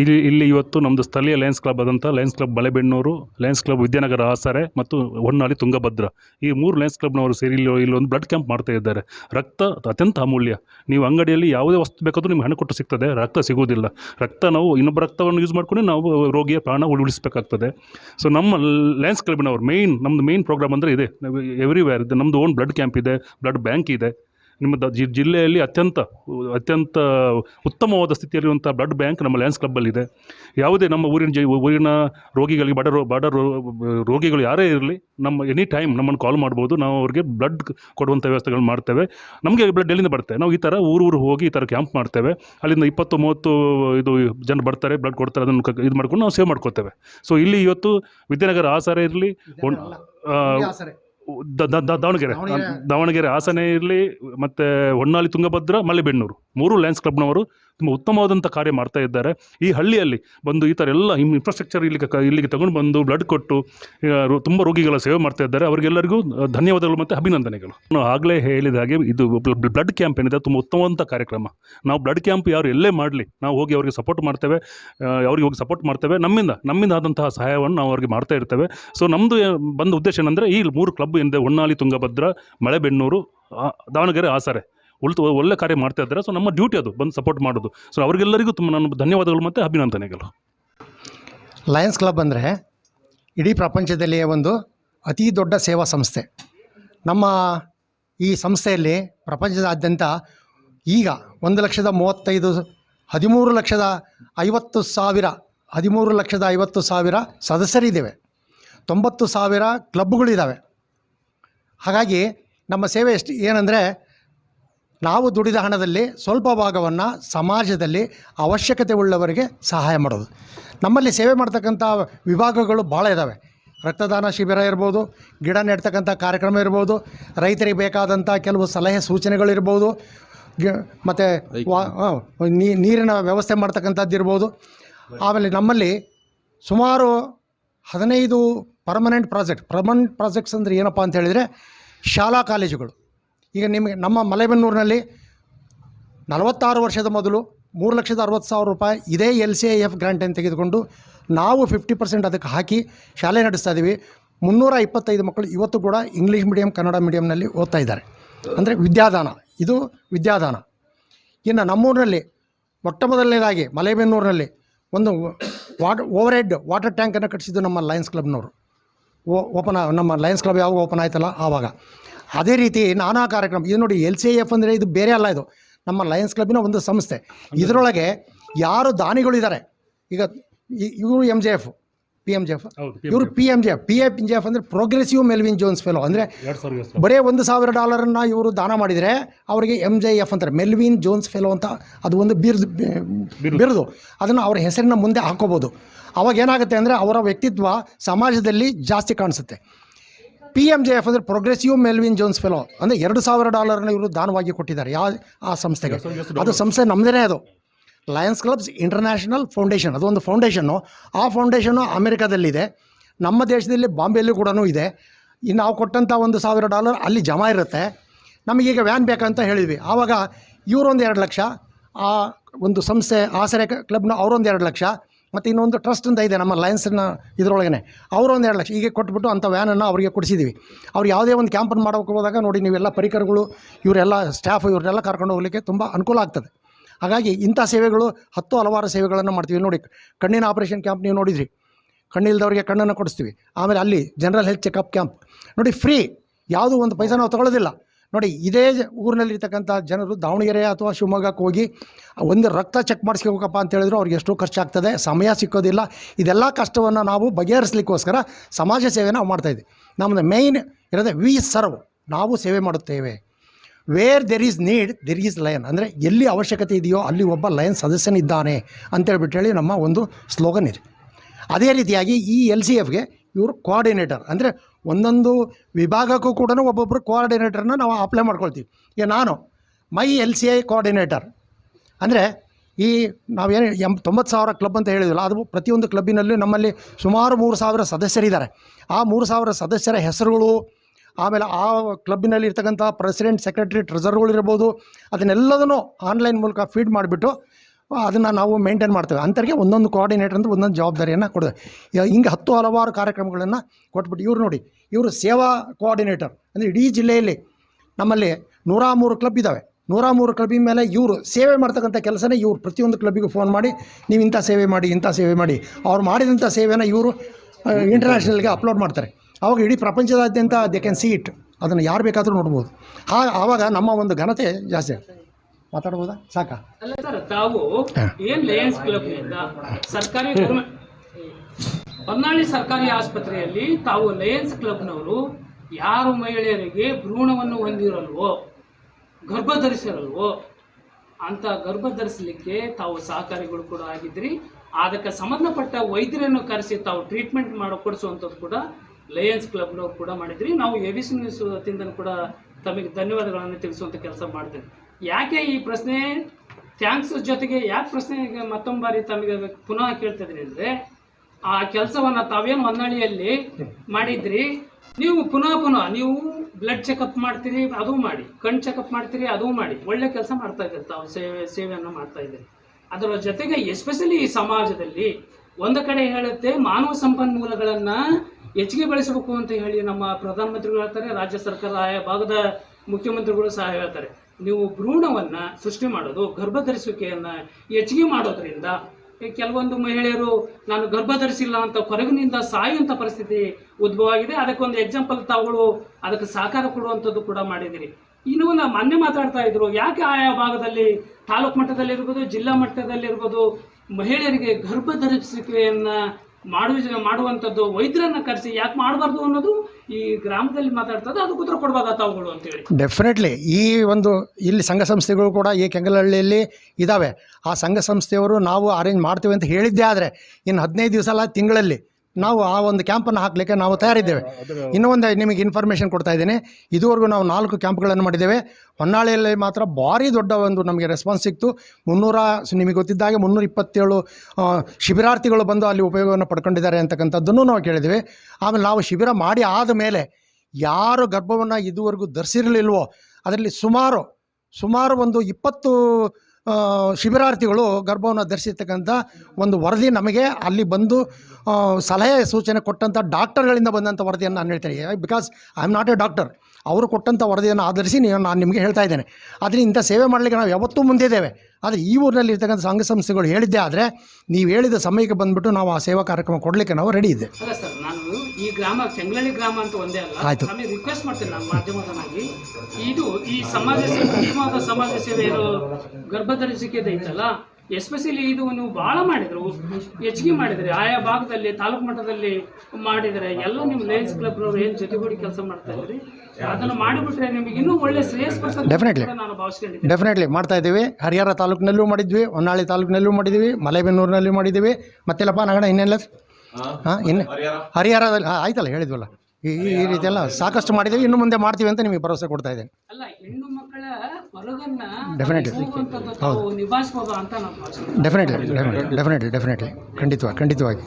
ಇಲ್ಲಿ ಇಲ್ಲಿ ಇವತ್ತು ನಮ್ಮದು ಸ್ಥಳೀಯ ಲಯನ್ಸ್ ಕ್ಲಬ್ ಆದಂಥ lions club Balebennur lions club Vidyanagar ಆಸರೆ ಮತ್ತು ಹೊನ್ನಾಳಿ ತುಂಗಭದ್ರ. ಈ ಮೂರು ಲಯನ್ಸ್ ಕ್ಲಬ್ನವರು ಸೇರಿ ಇಲ್ಲಿ ಇಲ್ಲೊಂದು ಬ್ಲಡ್ ಕ್ಯಾಂಪ್ ಮಾಡ್ತಾ ಇದ್ದಾರೆ. ರಕ್ತ ಅತ್ಯಂತ ಅಮೂಲ್ಯ. ನೀವು ಅಂಗಡಿಯಲ್ಲಿ ಯಾವುದೇ ವಸ್ತು ಬೇಕಾದರೂ ನಿಮ್ಗೆ ಹಣ ಕೊಟ್ಟು ಸಿಗ್ತದೆ, ರಕ್ತ ಸಿಗುವುದಿಲ್ಲ. ರಕ್ತ ನಾವು ಇನ್ನೊಬ್ಬ ರಕ್ತವನ್ನು ಯೂಸ್ ಮಾಡ್ಕೊಂಡು ನಾವು ರೋಗಿಯ ಪ್ರಾಣ ಉಳಿಸಬೇಕಾಗ್ತದೆ. ಸೊ ನಮ್ಮ ಲಯನ್ಸ್ ಕ್ಲಬ್ನವರು ಮೇಯ್ನ್ ನಮ್ಮದು ಮೇಯ್ನ್ ಪ್ರೋಗ್ರಾಮ್ ಅಂದರೆ ಇದೆ. ಎವ್ರಿವೇರ್ ಇದೆ. ನಮ್ಮದು ಓನ್ ಬ್ಲಡ್ ಕ್ಯಾಂಪ್ ಇದೆ ಬ್ಲಡ್ ಬ್ಯಾಂಕ್ ಇದೆ. ನಿಮ್ಮ ದ- ಜಿ- ಜಿಲ್ಲೆಯಲ್ಲಿ ಅತ್ಯಂತ ಅತ್ಯಂತ ಉತ್ತಮವಾದ ಸ್ಥಿತಿಯಲ್ಲಿರುವಂಥ ಬ್ಲಡ್ ಬ್ಯಾಂಕ್ ನಮ್ಮ ಲಯನ್ಸ್ ಕ್ಲಬ್ಬಲ್ಲಿದೆ ಯಾವುದೇ ನಮ್ಮ ಊರಿನ ಜಿ ಊರಿನ ರೋಗಿಗಳಿಗೆ ಬಡ ರೋ ಬಡ ರೋ ರೋಗಿಗಳು ಯಾರೇ ಇರಲಿ ನಮ್ಮ ಎನಿ ಟೈಮ್ ನಮ್ಮನ್ನು ಕಾಲ್ ಮಾಡ್ಬೋದು. ನಾವು ಅವ್ರಿಗೆ ಬ್ಲಡ್ ಕೊಡುವಂಥ ವ್ಯವಸ್ಥೆಗಳು ಮಾಡ್ತೇವೆ. ನಮಗೆ ಬ್ಲಡ್ ಎಲ್ಲಿಂದ ಬರುತ್ತೆ? ನಾವು ಈ ಥರ ಊರು ಊರು ಹೋಗಿ ಈ ಥರ ಕ್ಯಾಂಪ್ ಮಾಡ್ತೇವೆ. ಅಲ್ಲಿಂದ ಇಪ್ಪತ್ತು ಮೂವತ್ತು ಇದು ಜನ ಬರ್ತಾರೆ ಬ್ಲಡ್ ಕೊಡ್ತಾರೆ ಅದನ್ನು ಕ- ಇದು ಮಾಡ್ಕೊಂಡು ನಾವು ಸೇವ್ ಮಾಡ್ಕೋತೇವೆ. ಸೊ ಇಲ್ಲಿ ಇವತ್ತು ವಿದ್ಯಾನಗರ ಆಸರೆ ಇರಲಿ ದಾವಣಗೆರೆ ದಾವಣಗೆರೆ. ಹಾಸನ ಇರಲಿ ಮತ್ತೆ ಹೊನ್ನಾಳಿ ತುಂಗಭದ್ರ ಮಲೆಬೆನ್ನೂರು ಮೂರು ಲಯನ್ಸ್ ಕ್ಲಬ್ನವರು ತುಂಬ ಉತ್ತಮವಾದಂಥ ಕಾರ್ಯ ಮಾಡ್ತಾ ಇದ್ದಾರೆ. ಈ ಹಳ್ಳಿಯಲ್ಲಿ ಬಂದು ಈ ಥರ ಎಲ್ಲ ಇನ್ಫ್ರಾಸ್ಟ್ರಕ್ಚರ್ ಇಲ್ಲಿಗೆ ಇಲ್ಲಿಗೆ ತಗೊಂಡು ಬಂದು ಬ್ಲಡ್ ಕೊಟ್ಟು ತುಂಬ ರೋಗಿಗಳ ಸೇವೆ ಮಾಡ್ತಾ ಇದ್ದಾರೆ. ಅವರಿಗೆಲ್ಲರಿಗೂ ಧನ್ಯವಾದಗಳು ಮತ್ತು ಅಭಿನಂದನೆಗಳು. ನಾನು ಆಗಲೇ ಹೇಳಿದ ಹಾಗೆ ಇದು ಬ್ಲಡ್ ಕ್ಯಾಂಪ್ ಏನಿದೆ, ತುಂಬ ಉತ್ತಮವಾದಂಥ ಕಾರ್ಯಕ್ರಮ. ನಾವು ಬ್ಲಡ್ ಕ್ಯಾಂಪ್ ಯಾರು ಎಲ್ಲೇ ಮಾಡಲಿ, ನಾವು ಹೋಗಿ ಅವರಿಗೆ ಸಪೋರ್ಟ್ ಮಾಡ್ತೇವೆ ಅವ್ರಿಗೆ ಹೋಗಿ ಸಪೋರ್ಟ್ ಮಾಡ್ತೇವೆ. ನಮ್ಮಿಂದ ನಮ್ಮಿಂದ ಆದಂತಹ ಸಹಾಯವನ್ನು ನಾವು ಅವ್ರಿಗೆ ಮಾಡ್ತಾ ಇರ್ತೇವೆ. ಸೊ ನಮ್ಮದು ಬಂದ ಉದ್ದೇಶ ಏನಂದರೆ ಈ ಮೂರು ಕ್ಲಬ್ ಏನಿದೆ, ಹೊನ್ನಾಳಿ ತುಂಗಭದ್ರ, ಮಳೆಬೆನ್ನೂರು ದಾವಣಗೆರೆ ಆಸರೆ ಉಳ್ತು ಒಳ್ಳೆ ಕಾರ್ಯ ಮಾಡ್ತಾ ಇದ್ದಾರೆ. ಸೊ ನಮ್ಮ ಡ್ಯೂಟಿ ಅದು, ಬಂದು ಸಪೋರ್ಟ್ ಮಾಡೋದು. ಸೊ ಅವರಿಗೆಲ್ಲರಿಗೂ ತುಂಬ ನನ್ನ ಧನ್ಯವಾದಗಳು ಮತ್ತು ಅಭಿನಂದನೆಗಳು. ಲಯನ್ಸ್ ಕ್ಲಬ್ ಅಂದರೆ ಇಡೀ ಪ್ರಪಂಚದಲ್ಲಿಯೇ ಒಂದು ಅತಿ ದೊಡ್ಡ ಸೇವಾ ಸಂಸ್ಥೆ. ನಮ್ಮ ಈ ಸಂಸ್ಥೆಯಲ್ಲಿ ಪ್ರಪಂಚದಾದ್ಯಂತ ಈಗ ಒಂದು ಲಕ್ಷದ ಮೂವತ್ತೈದು, ಹದಿಮೂರು ಲಕ್ಷದ ಐವತ್ತು ಸಾವಿರ, ಹದಿಮೂರು ಲಕ್ಷದ ಐವತ್ತು ಸಾವಿರ ಸದಸ್ಯರಿದ್ದೇವೆ. ತೊಂಬತ್ತು ಸಾವಿರ ಕ್ಲಬ್ಗಳಿದ್ದಾವೆ. ಹಾಗಾಗಿ ನಮ್ಮ ಸೇವೆ ಎಷ್ಟು, ಏನಂದರೆ ನಾವು ದುಡಿದ ಹಣದಲ್ಲಿ ಸ್ವಲ್ಪ ಭಾಗವನ್ನು ಸಮಾಜದಲ್ಲಿ ಅವಶ್ಯಕತೆ ಉಳ್ಳವರಿಗೆ ಸಹಾಯ ಮಾಡೋದು. ನಮ್ಮಲ್ಲಿ ಸೇವೆ ಮಾಡ್ತಕ್ಕಂಥ ವಿಭಾಗಗಳು ಭಾಳ ಇದ್ದಾವೆ ರಕ್ತದಾನ ಶಿಬಿರ ಇರ್ಬೋದು ಗಿಡ ನೆಡ್ತಕ್ಕಂಥ ಕಾರ್ಯಕ್ರಮ ಇರ್ಬೋದು ರೈತರಿಗೆ ಬೇಕಾದಂಥ ಕೆಲವು ಸಲಹೆ ಸೂಚನೆಗಳಿರ್ಬೋದು ಗಿ ಮತ್ತು ನೀರಿನ ವ್ಯವಸ್ಥೆ ಮಾಡ್ತಕ್ಕಂಥದ್ದು ಇರ್ಬೋದು. ಆಮೇಲೆ ನಮ್ಮಲ್ಲಿ ಸುಮಾರು ಹದಿನೈದು ಪರ್ಮನೆಂಟ್ ಪ್ರಾಜೆಕ್ಟ್ ಪರ್ಮನೆಂಟ್ ಪ್ರಾಜೆಕ್ಟ್ಸ್ ಅಂದರೆ ಏನಪ್ಪ ಅಂತ ಹೇಳಿದರೆ ಶಾಲಾ ಕಾಲೇಜುಗಳು. ಈಗ ನಿಮಗೆ ನಮ್ಮ ಮಲೆಬೆನ್ನೂರಿನಲ್ಲಿ ನಲವತ್ತಾರು ವರ್ಷದ ಮೊದಲು ಮೂರು ಲಕ್ಷದ ಅರವತ್ತು ಸಾವಿರ ರೂಪಾಯಿ ಇದೇ ಎಲ್ ಸಿ ಐ ಎಫ್ ಗ್ರಾಂಟನ್ನು ತೆಗೆದುಕೊಂಡು ನಾವು ಫಿಫ್ಟಿ ಪರ್ಸೆಂಟ್ ಅದಕ್ಕೆ ಹಾಕಿ ಶಾಲೆ ನಡೆಸ್ತಾ ಇದ್ದೀವಿ. ಮುನ್ನೂರ ಇಪ್ಪತ್ತೈದು ಮಕ್ಕಳು ಇವತ್ತು ಕೂಡ ಇಂಗ್ಲೀಷ್ ಮೀಡಿಯಂ, ಕನ್ನಡ ಮೀಡಿಯಂನಲ್ಲಿ ಓದ್ತಾ ಇದ್ದಾರೆ. ಅಂದರೆ ವಿದ್ಯಾದಾನ, ಇದು ವಿದ್ಯಾದಾನ. ಇನ್ನು ನಮ್ಮೂರಿನಲ್ಲಿ ಮೊಟ್ಟ ಮೊದಲನೇದಾಗಿ ಮಲೆಬೆನ್ನೂರಿನಲ್ಲಿ ಒಂದು ವಾಟ್ ಓವರ್ ಹೆಡ್ ವಾಟರ್ ಟ್ಯಾಂಕನ್ನು ಕಟ್ಟಿಸಿದ್ದು ನಮ್ಮ ಲಯನ್ಸ್ ಕ್ಲಬ್ನವರು. ಓಪನ್ ನಮ್ಮ ಲಯನ್ಸ್ ಕ್ಲಬ್ ಯಾವಾಗ ಓಪನ್ ಆಯ್ತಲ್ಲ ಆವಾಗ. ಅದೇ ರೀತಿ ನಾನಾ ಕಾರ್ಯಕ್ರಮ ಇದು ನೋಡಿ ಎಲ್ ಸಿ ಎಫ್ ಅಂದರೆ ಇದು ಬೇರೆ ಅಲ್ಲ ಇದು. ನಮ್ಮ ಲಯನ್ಸ್ ಕ್ಲಬ್ಬಿನ ಒಂದು ಸಂಸ್ಥೆ. ಇದರೊಳಗೆ ಯಾರು ದಾನಿಗಳಿದ್ದಾರೆ ಈಗ ಇವರು M J F P M J F. ಇವರು P M J F P F J F ಅಂದರೆ ಪ್ರೋಗ್ರೆಸಿವ್ ಮೆಲ್ವಿನ್ ಜೋನ್ಸ್ ಫೆಲೋ ಅಂದರೆ ಬರೀ ಒಂದು ಸಾವಿರ ಡಾಲರನ್ನು ಇವರು ದಾನ ಮಾಡಿದರೆ ಅವರಿಗೆ ಎಂ ಜೆ ಎಫ್ ಅಂತಾರೆ. ಮೆಲ್ವಿನ್ ಜೋನ್ಸ್ ಫೆಲೋ ಅಂತ ಅದು ಒಂದು ಬಿರುದು. ಬಿರುದು. ಅದನ್ನು ಅವರ ಹೆಸರಿನ ಮುಂದೆ ಹಾಕೋಬೋದು. ಅವಾಗ ಏನಾಗುತ್ತೆ ಅಂದರೆ ಅವರ ವ್ಯಕ್ತಿತ್ವ ಸಮಾಜದಲ್ಲಿ ಜಾಸ್ತಿ ಕಾಣಿಸುತ್ತೆ. ಪಿ ಎಂ ಜೆ ಎಫ್ ಅಂದರೆ ಪ್ರೋಗ್ರೆಸಿವ್ ಮೆಲ್ವಿನ್ ಜೋನ್ಸ್ ಫೆಲೋ ಅಂದರೆ ಎರಡು ಸಾವಿರ ಡಾಲರ್ನ ಇವರು ದಾನವಾಗಿ ಕೊಟ್ಟಿದ್ದಾರೆ. ಯಾವ ಆ ಸಂಸ್ಥೆಗೆ ಅದು ಸಂಸ್ಥೆ ನಮ್ಮದೇ ಅದು. ಲಯನ್ಸ್ ಕ್ಲಬ್ಸ್ ಇಂಟರ್ನ್ಯಾಷನಲ್ ಫೌಂಡೇಶನ್ ಅದು ಒಂದು ಫೌಂಡೇಶನ್ನು ಆ ಫೌಂಡೇಶನ್ನು ಅಮೆರಿಕಾದಲ್ಲಿದೆ. ನಮ್ಮ ದೇಶದಲ್ಲಿ ಬಾಂಬೆಯಲ್ಲಿ ಕೂಡ ಇದೆ. ಇನ್ನು ನಾವು ಕೊಟ್ಟಂಥ ಒಂದು ಸಾವಿರ ಡಾಲರ್ ಅಲ್ಲಿ ಜಮಾ ಇರುತ್ತೆ. ನಮಗೀಗ ವ್ಯಾನ್ ಬೇಕಂತ ಹೇಳಿದ್ವಿ. ಆವಾಗ ಇವರೊಂದು ಎರಡು ಲಕ್ಷ ಆ ಒಂದು ಸಂಸ್ಥೆ ಆಸರೆ ಕ್ಲಬ್ನ ಅವರೊಂದು ಎರಡು ಲಕ್ಷ ಮತ್ತು ಇನ್ನೊಂದು ಟ್ರಸ್ಟ್ ಅಂತ ಇದೆ ನಮ್ಮ ಲಯನ್ಸ್ನ ಅವರು ಒಂದು ಎರಡು ಲಕ್ಷ ಹೀಗೆ ಕೊಟ್ಬಿಟ್ಟು ಅಂಥ ವ್ಯಾನನ್ನು ಅವರಿಗೆ ಕೊಡಿಸಿದ್ದೀವಿ ಅವ್ರು ಯಾವುದೇ ಒಂದು ಕ್ಯಾಂಪನ್ನು ಮಾಡೋಕೆ ಹೋದಾಗ ನೋಡಿ ನೀವೆಲ್ಲ ಪರಿಕರಗಳು, ಇವರೆಲ್ಲ ಸ್ಟಾಫ್ ಇವ್ರನ್ನೆಲ್ಲ ಕರ್ಕೊಂಡು ಹೋಗಲಿಕ್ಕೆ ತುಂಬ ಅನುಕೂಲ ಆಗ್ತದೆ. ಹಾಗಾಗಿ ಇಂಥ ಸೇವೆಗಳು, ಹತ್ತು ಹಲವಾರು ಸೇವೆಗಳನ್ನು ಮಾಡ್ತೀವಿ. ನೋಡಿ, ಕಣ್ಣಿನ ಆಪರೇಷನ್ ಕ್ಯಾಂಪ್ ನೀವು ನೋಡಿದ್ರಿ. ಕಣ್ಣಿಲ್ದವ್ರಿಗೆ ಕಣ್ಣನ್ನು ಕೊಡಿಸ್ತೀವಿ. ಆಮೇಲೆ ಅಲ್ಲಿ ಜನರಲ್ ಹೆಲ್ತ್ ಚೆಕಪ್ ಕ್ಯಾಂಪ್ ನೋಡಿ ಫ್ರೀ ಯಾವುದೂ ಒಂದು ಪೈಸಾ ನಾವು ತಗೊಳ್ಳೋದಿಲ್ಲ. ನೋಡಿ, ಇದೇ ಊರಿನಲ್ಲಿರ್ತಕ್ಕಂಥ ಜನರು ದಾವಣಗೆರೆ ಅಥವಾ ಶಿವಮೊಗ್ಗಕ್ಕೆ ಹೋಗಿ ಒಂದು ರಕ್ತ ಚೆಕ್ ಮಾಡಿಸ್ಕೋಬೇಕಪ್ಪ ಅಂತ ಹೇಳಿದ್ರು, ಅವ್ರಿಗೆ ಎಷ್ಟೋ ಖರ್ಚಾಗ್ತದೆ, ಸಮಯ ಸಿಕ್ಕೋದಿಲ್ಲ. ಇದೆಲ್ಲ ಕಷ್ಟವನ್ನು ನಾವು ಬಗೆಹರಿಸ್ಲಿಕ್ಕೋಸ್ಕರ ಸಮಾಜ ಸೇವೆ ನಾವು ಮಾಡ್ತಾಯಿದ್ವಿ ನಮ್ಮದು ಮೇಯ್ನ್ ಇರೋದೇ ವಿ ಸರ್ವ್ ನಾವು ಸೇವೆ ಮಾಡುತ್ತೇವೆ. Where there is need there is lion ಅಂದರೆ ಎಲ್ಲಿ ಅವಶ್ಯಕತೆ ಇದೆಯೋ ಅಲ್ಲಿ ಒಬ್ಬ ಲಯನ್ ಸದಸ್ಯನಿದ್ದಾನೆ ಅಂತೇಳ್ಬಿಟ್ಟು ಹೇಳಿ ನಮ್ಮ ಒಂದು ಸ್ಲೋಗನ್ ಇದೆ. ಅದೇ ರೀತಿಯಾಗಿ ಈ ಎಲ್ ಸಿ ಎಫ್ಗೆ ಇವರು ಕೋಆರ್ಡಿನೇಟರ್ ಅಂದರೆ ಒಂದೊಂದು ವಿಭಾಗಕ್ಕೂ ಕೂಡ ಒಬ್ಬೊಬ್ಬರು ಕೋಆರ್ಡಿನೇಟರ್ನ ನಾವು ಅಪ್ಲೈ ಮಾಡ್ಕೊಳ್ತೀವಿ. ಈಗ ನಾನು my L C I coordinator ಅಂದರೆ ಈ ನಾವೇನು ಎಂ ತೊಂಬತ್ತು ಸಾವಿರ ಕ್ಲಬ್ ಅಂತ ಹೇಳಿದ್ವಲ್ಲ, ಅದು ಪ್ರತಿಯೊಂದು ಕ್ಲಬ್ಬಿನಲ್ಲಿ ನಮ್ಮಲ್ಲಿ ಸುಮಾರು ಮೂರು ಸಾವಿರ ಸದಸ್ಯರಿದ್ದಾರೆ. ಆ ಮೂರು ಸಾವಿರ ಸದಸ್ಯರ ಹೆಸರುಗಳು, ಆಮೇಲೆ ಆ ಕ್ಲಬ್ಬಿನಲ್ಲಿ ಇರ್ತಕ್ಕಂಥ ಪ್ರೆಸಿಡೆಂಟ್ ಸೆಕ್ರೆಟರಿ ಟ್ರೆಸರ್ಗಳಿರ್ಬೋದು ಅದನ್ನೆಲ್ಲದನ್ನು ಆನ್ಲೈನ್ ಮೂಲಕ ಫೀಡ್ ಮಾಡಿಬಿಟ್ಟು ಅದನ್ನು ನಾವು ಮೇಂಟೈನ್ ಮಾಡ್ತೇವೆ. ಅಂಥವ್ರಿಗೆ ಒಂದೊಂದು ಕೋಆರ್ಡಿನೇಟರ್ ಅಂತ ಒಂದೊಂದು ಜವಾಬ್ದಾರಿಯನ್ನು ಕೊಡೋದು ಹಿಂಗೆ ಹತ್ತು ಹಲವಾರು ಕಾರ್ಯಕ್ರಮಗಳನ್ನು ಕೊಟ್ಬಿಟ್ಟು ಇವ್ರು ನೋಡಿ, ಇವರು ಸೇವಾ ಕೋಆರ್ಡಿನೇಟರ್ ಅಂದರೆ ಇಡೀ ಜಿಲ್ಲೆಯಲ್ಲಿ ನಮ್ಮಲ್ಲಿ ನೂರ ಮೂರು ಕ್ಲಬ್ ಇದ್ದಾವೆ ನೂರ ಮೂರು ಕ್ಲಬ್ಬಿನ ಮೇಲೆ ಇವರು ಸೇವೆ ಮಾಡ್ತಕ್ಕಂಥ ಕೆಲಸನೇ ಇವರು ಪ್ರತಿಯೊಂದು ಕ್ಲಬ್ಗೂ ಫೋನ್ ಮಾಡಿ, ನೀವು ಇಂಥ ಸೇವೆ ಮಾಡಿ, ಇಂಥ ಸೇವೆ ಮಾಡಿ. ಅವ್ರು ಮಾಡಿದಂಥ ಸೇವೆನ ಇವರು ಇಂಟರ್ನ್ಯಾಷನಲ್ಗೆ ಅಪ್ಲೋಡ್ ಮಾಡ್ತಾರೆ. ಆವಾಗ ಇಡೀ ಪ್ರಪಂಚದಾದ್ಯಂತ ದೇ ಕ್ಯಾನ್ ಸಿ ಇಟ್ ಅದನ್ನು ಯಾರು ಬೇಕಾದರೂ ನೋಡ್ಬೋದು. ಆವಾಗ ನಮ್ಮ ಒಂದು ಘನತೆ ಜಾಸ್ತಿ ಮಾತಾಡ್ಬೋದಾ? ಸಾಕಾ? ಅಲ್ಲ ಸರ್ ತಾವು ಏನ್ ಲಯನ್ಸ್ ಕ್ಲಬ್ನಿಂದ ಸರ್ಕಾರಿ ಹೊನ್ನಾಳಿ ಸರ್ಕಾರಿ ಆಸ್ಪತ್ರೆಯಲ್ಲಿ ತಾವು ಲಯನ್ಸ್ ಕ್ಲಬ್ನವರು ಯಾರು ಮಹಿಳೆಯರಿಗೆ ಭ್ರೂಣವನ್ನು ಹೊಂದಿರಲ್ವೋ ಗರ್ಭ ಧರಿಸಿರಲ್ವೋ ಅಂತ ಗರ್ಭ ಧರಿಸಲಿಕ್ಕೆ ತಾವು ಸಹಕಾರಿಗಳು ಕೂಡ ಆಗಿದ್ರಿ. ಅದಕ್ಕೆ ಸಂಬಂಧಪಟ್ಟ ವೈದ್ಯರನ್ನು ಕರೆಸಿ ತಾವು ಟ್ರೀಟ್ಮೆಂಟ್ ಮಾಡೋ ಕೊಡಿಸುವಂಥದ್ದು ಕೂಡ ಲಯನ್ಸ್ ಕ್ಲಬ್ನವ್ರು ಕೂಡ ಮಾಡಿದ್ರಿ. ನಾವು ಎ ನ್ಯೂಸ್ ವತಿಯಿಂದ ಕೂಡ ತಮಗೆ ಧನ್ಯವಾದಗಳನ್ನು ತಿಳಿಸುವಂಥ ಕೆಲಸ ಮಾಡಿದ್ರಿ ಯಾಕೆ ಈ ಪ್ರಶ್ನೆ ಥ್ಯಾಂಕ್ಸ್ ಜೊತೆಗೆ ಯಾಕೆ ಪ್ರಶ್ನೆ ಮತ್ತೊಂದು ಬಾರಿ ತಮಗೆ ಪುನಃ ಕೇಳ್ತಿದ್ರಿ ಅಂದರೆ, ಆ ಕೆಲಸವನ್ನು ತಾವೇನು ಹೊನ್ನಾಳಿಯಲ್ಲಿ ಮಾಡಿದ್ರಿ, ನೀವು ಪುನಃ ಪುನಃ ನೀವು ಬ್ಲಡ್ ಚೆಕಪ್ ಮಾಡ್ತೀರಿ, ಅದು ಮಾಡಿ, ಕಣ್ ಚೆಕಪ್ ಮಾಡ್ತೀರಿ, ಅದು ಮಾಡಿ, ಒಳ್ಳೆ ಕೆಲಸ ಮಾಡ್ತಾ ಇದ್ದೀರಿ ತಾವು ಸೇವೆ ಸೇವೆಯನ್ನು ಮಾಡ್ತಾ ಇದ್ದೀರಿ. ಅದರ ಜೊತೆಗೆ ಎಸ್ಪೆಷಲಿ ಈ ಸಮಾಜದಲ್ಲಿ ಒಂದು ಕಡೆ ಹೇಳುತ್ತೆ ಮಾನವ ಸಂಪನ್ಮೂಲಗಳನ್ನು ಹೆಚ್ಚಿಗೆ ಬೆಳೆಸಬೇಕು ಅಂತ ಹೇಳಿ ನಮ್ಮ ಪ್ರಧಾನಮಂತ್ರಿಗಳು ಹೇಳ್ತಾರೆ, ರಾಜ್ಯ ಸರ್ಕಾರ ಆಯಾ ಭಾಗದ ಮುಖ್ಯಮಂತ್ರಿಗಳು ಸಹ ಹೇಳ್ತಾರೆ, ನೀವು ಭ್ರೂಣವನ್ನು ಸೃಷ್ಟಿ ಮಾಡೋದು, ಗರ್ಭಧರಿಸುವಿಕೆಯನ್ನು ಹೆಚ್ಚಿಗೆ ಮಾಡೋದ್ರಿಂದ ಕೆಲವೊಂದು ಮಹಿಳೆಯರು, ನಾನು ಗರ್ಭಧರಿಸಿಲ್ಲ ಅಂತ ಹೊರಗಿನಿಂದ ಸಾಯುವಂಥ ಪರಿಸ್ಥಿತಿ ಉದ್ಭವ ಆಗಿದೆ ಅದಕ್ಕೊಂದು ಎಕ್ಸಾಂಪಲ್ ತಾವುಗಳು ಅದಕ್ಕೆ ಸಹಕಾರ ಕೊಡುವಂಥದ್ದು ಕೂಡ ಮಾಡಿದಿರಿ ಇನ್ನು ನಾವು ಮೊನ್ನೆ ಮಾತಾಡ್ತಾ ಇದ್ರು, ಯಾಕೆ ಆಯಾ ಭಾಗದಲ್ಲಿ, ತಾಲೂಕು ಮಟ್ಟದಲ್ಲಿರ್ಬೋದು, ಜಿಲ್ಲಾ ಮಟ್ಟದಲ್ಲಿರ್ಬೋದು ಮಹಿಳೆಯರಿಗೆ ಗರ್ಭ ಧರಿಸುವಿಕೆಯನ್ನ ಮಾಡುವ ಮಾಡುವಂಥದ್ದು ವೈದ್ಯರನ್ನ ಕರೆಸಿ ಯಾಕೆ ಮಾಡಬಾರ್ದು ಅನ್ನೋದು ಈ ಗ್ರಾಮದಲ್ಲಿ ಮಾತಾಡ್ತದೆ ಅದಕ್ಕೆ ಉತ್ತರ ಕೊಡ್ಬೋದಾ ತಾವುಗಳು ಅಂತೇಳಿ ಡೆಫಿನೆಟ್ಲಿ ಈ ಒಂದು ಇಲ್ಲಿ ಸಂಘ ಸಂಸ್ಥೆಗಳು ಕೂಡ ಈ ಕೆಂಗಲಹಳ್ಳಿಯಲ್ಲಿ ಇದ್ದಾವೆ ಆ ಸಂಘ ಸಂಸ್ಥೆಯವರು ನಾವು ಅರೇಂಜ್ ಮಾಡ್ತೀವಿ ಅಂತ ಹೇಳಿದ್ದೇ ಆದರೆ, ಇನ್ನು ಹದಿನೈದು ದಿವಸ ಅಲ್ಲ ತಿಂಗಳಲ್ಲಿ. ನಾವು ಆ ಒಂದು ಕ್ಯಾಂಪನ್ನು ಹಾಕಲಿಕ್ಕೆ ನಾವು ತಯಾರಿದ್ದೇವೆ. ಇನ್ನೂ ಒಂದು ನಿಮಗೆ ಇನ್ಫಾರ್ಮೇಷನ್ ಕೊಡ್ತಾ ಇದ್ದೀನಿ. ಇದುವರೆಗೂ ನಾವು ನಾಲ್ಕು ಕ್ಯಾಂಪ್ಗಳನ್ನು ಮಾಡಿದ್ದೇವೆ. ಹೊನ್ನಾಳಿಯಲ್ಲಿ ಮಾತ್ರ ಭಾರಿ ದೊಡ್ಡ ಒಂದು ನಮಗೆ ರೆಸ್ಪಾನ್ಸ್ ಸಿಕ್ತು. ಮುನ್ನೂರ ನಿಮಗೆ ಗೊತ್ತಿದ್ದಾಗೆ ಮುನ್ನೂರ ಇಪ್ಪತ್ತೇಳು ಶಿಬಿರಾರ್ಥಿಗಳು ಬಂದು ಅಲ್ಲಿ ಉಪಯೋಗವನ್ನು ಪಡ್ಕೊಂಡಿದ್ದಾರೆ ಅಂತಕ್ಕಂಥದ್ದನ್ನು ನಾವು ಕೇಳಿದ್ದೀವಿ. ಆಮೇಲೆ ನಾವು ಶಿಬಿರ ಮಾಡಿ ಆದ ಮೇಲೆ ಯಾರು ಗರ್ಭವನ್ನು ಇದುವರೆಗೂ ಧರಿಸಿರಲಿಲ್ವೋ ಅದರಲ್ಲಿ ಸುಮಾರು ಸುಮಾರು ಒಂದು ಇಪ್ಪತ್ತು ಶಿಬಿರಾರ್ಥಿಗಳು ಗರ್ಭವನ್ನು ಧರಿಸಿರ್ತಕ್ಕಂಥ ಒಂದು ವರದಿ ನಮಗೆ ಅಲ್ಲಿ ಬಂದು ಸಲಹೆ ಸೂಚನೆ ಕೊಟ್ಟಂಥ ಡಾಕ್ಟರ್ಗಳಿಂದ ಬಂದಂಥ ವರದಿಯನ್ನು ನಾನು ಹೇಳ್ತೇನೆ. Because I am not a doctor ಅವರು ಕೊಟ್ಟಂಥ ವರದಿಯನ್ನು ಆಧರಿಸಿ ನೀವು ನಾನು ನಿಮಗೆ ಹೇಳ್ತಾ ಇದ್ದೇನೆ. ಆದರೆ ಇಂಥ ಸೇವೆ ಮಾಡಲಿಕ್ಕೆ ನಾವು ಯಾವತ್ತೂ ಮುಂದಿದ್ದೇವೆ ಆದರೆ ಈ ಊರಿನಲ್ಲಿ ಇರ್ತಕ್ಕಂಥ ಸಂಘ ಸಂಸ್ಥೆಗಳು ಹೇಳಿದ್ದೆ ಆದರೆ, ನೀವು ಹೇಳಿದ ಸಮಯಕ್ಕೆ ಬಂದುಬಿಟ್ಟು ನಾವು ಆ ಸೇವಾ ಕಾರ್ಯಕ್ರಮ ಕೊಡಲಿಕ್ಕೆ ನಾವು ರೆಡಿ ಇದ್ದೆ ಅಲ್ಲ ಸರ್, ನಾನು ಈ ಗ್ರಾಮ ಕೆಂಗ್ಲಳ್ಳಿ ಗ್ರಾಮ ಅಂತ ಒಂದೇ ಅಲ್ಲ. ನಮಗೆ ರಿಕ್ವೆಸ್ಟ್ ಮಾಡ್ತೇನೆ ನಾನು ಮಾಧ್ಯಮದನಾಗಿ ಇದು ಈ ಸಮಾಜ ಸೇವೆ ಉತ್ತಮವಾದ ಸಮಾಜ ಸೇವೆ ಏನು ಗರ್ಭಧರಿಸಿಕೆದು ಐತಲ್ಲ ಎಸ್ಪೆಷಲಿ ಇದು ನೀವು ಭಾಳ ಮಾಡಿದ್ರು. ಹೆಚ್ಚಿಗೆ ಮಾಡಿದ್ರಿ ಆಯಾ ಭಾಗದಲ್ಲಿ ತಾಲೂಕು ಮಟ್ಟದಲ್ಲಿ ಮಾಡಿದರೆ ಎಲ್ಲ ನಿಮ್ಮ ಲಯನ್ಸ್ ಕ್ಲಬ್ನವ್ರು ಏನು ಜೊತೆಗೂಡಿ ಕೆಲಸ ಮಾಡ್ತಾ ಇದ್ರಿ? ಅದನ್ನು ಮಾಡಿಬಿಟ್ರೆ ನಿಮಗೆ ಇನ್ನೂ ಒಳ್ಳೆ ಶ್ರೇಯಸ್ ಅಂತ ನಾನು ಭಾವಿಸ್ಕೊಂಡಿದ್ದೀನಿ. ಡೆಫಿನೆಟ್ಲಿ ಮಾಡ್ತಾ ಇದ್ದೀವಿ. ಹರಿಹರ ತಾಲೂಕಿನಲ್ಲೂ ಮಾಡಿದ್ವಿ ಹೊನ್ನಾಳಿ ತಾಲೂಕಿನಲ್ಲೂ ಮಾಡಿದ್ವಿ ಮಲೇಬೆನ್ನೂರಿನಲ್ಲೂ ಮಾಡಿದ್ದೀವಿ. ಮತ್ತೆಲ್ಲಪ್ಪ ನಗಣ ಇನ್ನೆಲ್ಲ ಹಾಂ? ಇನ್ನು ಹರಿಹರದಲ್ಲಿ ಹಾಂ ಆಯ್ತಲ್ಲ ಹೇಳಿದ್ವಲ್ಲ. ಈ ಈ- ರೀತಿಯೆಲ್ಲ ರೀತಿ ಎಲ್ಲ ಸಾಕಷ್ಟು ಮಾಡಿದ್ದೀವಿ ಇನ್ನು ಮುಂದೆ ಮಾಡ್ತೀವಿ ಅಂತ ನಿಮಗೆ ಭರವಸೆ ಕೊಡ್ತಾ ಇದ್ದೇನೆ. ಡೆಫಿನೆಟ್ಲಿ ಡೆಫಿನೆಟ್ಲಿ ಡೆಫಿನೆಟ್ಲಿ ಡೆಫಿನೆಟ್ಲಿ ಖಂಡಿತವಾಗಿ ಖಂಡಿತವಾಗಿ.